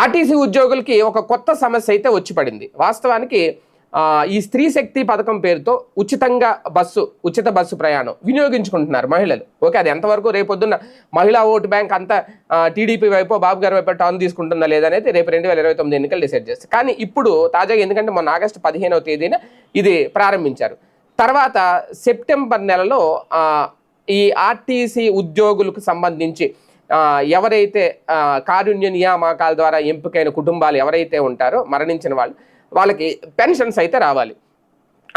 RTC ఉద్యోగులకి ఒక కొత్త సమస్య అయితే వచ్చి పడింది. వాస్తవానికి ఈ స్త్రీ శక్తి పథకం పేరుతో ఉచితంగా బస్సు ఉచిత బస్సు ప్రయాణం వినియోగించుకుంటున్నారు మహిళలు. ఓకే అది ఎంతవరకు రేపొద్దున్న మహిళా ఓటు బ్యాంక్ అంతా టీడీపీ వైపు బాబు గారి వైపు టర్న్ తీసుకుంటుందా లేదనేది రేపు రెండు వేల ఇరవై తొమ్మిది ఎన్నికలు డిసైడ్ చేస్తారు కానీ ఇప్పుడు తాజాగా ఎందుకంటే మొన్న ఆగస్టు పదిహేనవ తేదీన ఇది ప్రారంభించారు. తర్వాత సెప్టెంబర్ నెలలో ఈ ఆర్టీసీ ఉద్యోగులకు సంబంధించి ఎవరైతే కారుణ్య నియామకాల ద్వారా ఎంపికైన కుటుంబాలు ఎవరైతే ఉంటారో మరణించిన వాళ్ళు వాళ్ళకి పెన్షన్స్ అయితే రావాలి.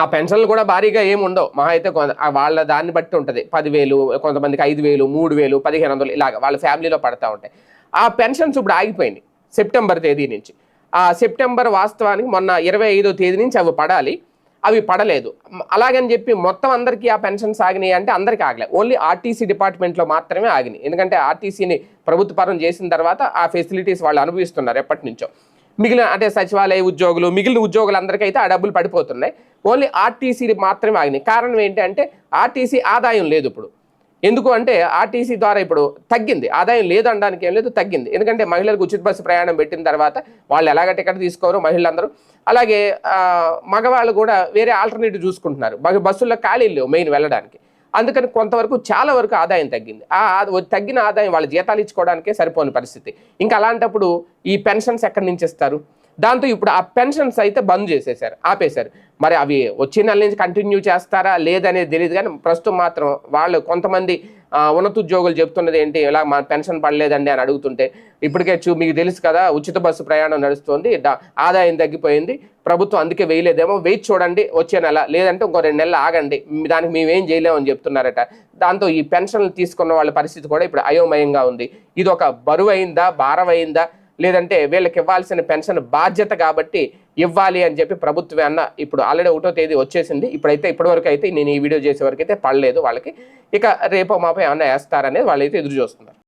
ఆ పెన్షన్లు కూడా భారీగా ఏమి ఉండవు. మహా అయితే వాళ్ళ దాన్ని బట్టి ఉంటుంది. పదివేలు కొంతమందికి ఐదు వేలు మూడు వేలు పదిహేను వందలు ఇలాగ వాళ్ళ ఫ్యామిలీలో పడతా ఉంటాయి. ఆ పెన్షన్స్ ఇప్పుడు ఆగిపోయింది సెప్టెంబర్ తేదీ నుంచి. ఆ సెప్టెంబర్ వాస్తవానికి మొన్న ఇరవై ఐదో తేదీ నుంచి అవి పడాలి. అవి పడలేదు. అలాగని చెప్పి మొత్తం అందరికీ ఆ పెన్షన్స్ ఆగినాయి అంటే అందరికీ ఆగలేదు. ఓన్లీ ఆర్టీసీ డిపార్ట్మెంట్లో మాత్రమే ఆగినాయి. ఎందుకంటే ఆర్టీసీని ప్రభుత్వ పరం చేసిన తర్వాత ఆ ఫెసిలిటీస్ వాళ్ళు అనుభవిస్తున్నారు ఎప్పటి నుంచో మిగిలిన అంటే సచివాలయ ఉద్యోగులు మిగిలిన ఉద్యోగులందరికీ అయితే ఆ డబ్బులు పడిపోతున్నాయి. ఓన్లీ ఆర్టీసీ మాత్రమే ఆగినాయి. కారణం ఏంటంటే ఆర్టీసీ ఆదాయం లేదు ఇప్పుడు. ఎందుకు అంటే ఆర్టీసీ ద్వారా ఇప్పుడు తగ్గింది. ఆదాయం లేదనడానికి ఏం లేదు తగ్గింది. ఎందుకంటే మహిళలకు ఉచిత బస్సు ప్రయాణం పెట్టిన తర్వాత వాళ్ళు ఎలాగ టికెట్ తీసుకోరు మహిళలందరూ. అలాగే మగవాళ్ళు కూడా వేరే ఆల్టర్నేటివ్ చూసుకుంటున్నారు. బస్సుల్లో ఖాళీలు లేవు మెయిన్ వెళ్ళడానికి. అందుకని కొంతవరకు చాలా వరకు ఆదాయం తగ్గింది. ఆ ఆ- తగ్గిన ఆదాయం వాళ్ళ జీతాలు ఇచ్చుకోవడానికే సరిపోని పరిస్థితి. ఇంకా అలాంటప్పుడు ఈ పెన్షన్స్ ఎక్కడి నుంచి ఇస్తారు? దాంతో ఇప్పుడు ఆ పెన్షన్స్ అయితే బంద్ చేసేశారు ఆపేశారు. మరి అవి వచ్చే నెల నుంచి కంటిన్యూ చేస్తారా లేదనేది తెలియదు కానీ ప్రస్తుతం మాత్రం వాళ్ళు కొంతమంది ఉన్నతోద్యోగులు చెప్తున్నది ఏంటి ఇలా మా పెన్షన్ పడలేదండి అని అడుగుతుంటే ఇప్పటికే చూ మీకు తెలుసు కదా ఉచిత బస్సు ప్రయాణం నడుస్తుంది దా- ఆదాయం తగ్గిపోయింది ప్రభుత్వం అందుకే వేయలేదేమో వెయిట్ చూడండి వచ్చే నెల లేదంటే ఇంకో రెండు నెలలు ఆగండి దానికి మేమేం చేయలేమని చెప్తున్నారట. దాంతో ఈ పెన్షన్లు తీసుకున్న వాళ్ళ పరిస్థితి కూడా ఇప్పుడు అయోమయంగా ఉంది. ఇది ఒక బరువైందా భారమైందా? భారం అయిందా లేదంటే వీళ్ళకి ఇవ్వాల్సిన పెన్షన్ బాధ్యత కాబట్టి ఇవ్వాలి అని చెప్పి ప్రభుత్వం అన్న ఇప్పుడు ఆల్రెడీ ఒకటో తేదీ వచ్చేసింది. ఇప్పుడైతే ఇప్పటివరకు అయితే నేను ఈ వీడియో చేసే వరకు అయితే పడలేదు వాళ్ళకి. ఇక రేపో మాపో ఏమన్నా వేస్తారనేది వాళ్ళైతే ఎదురు చూస్తున్నారు.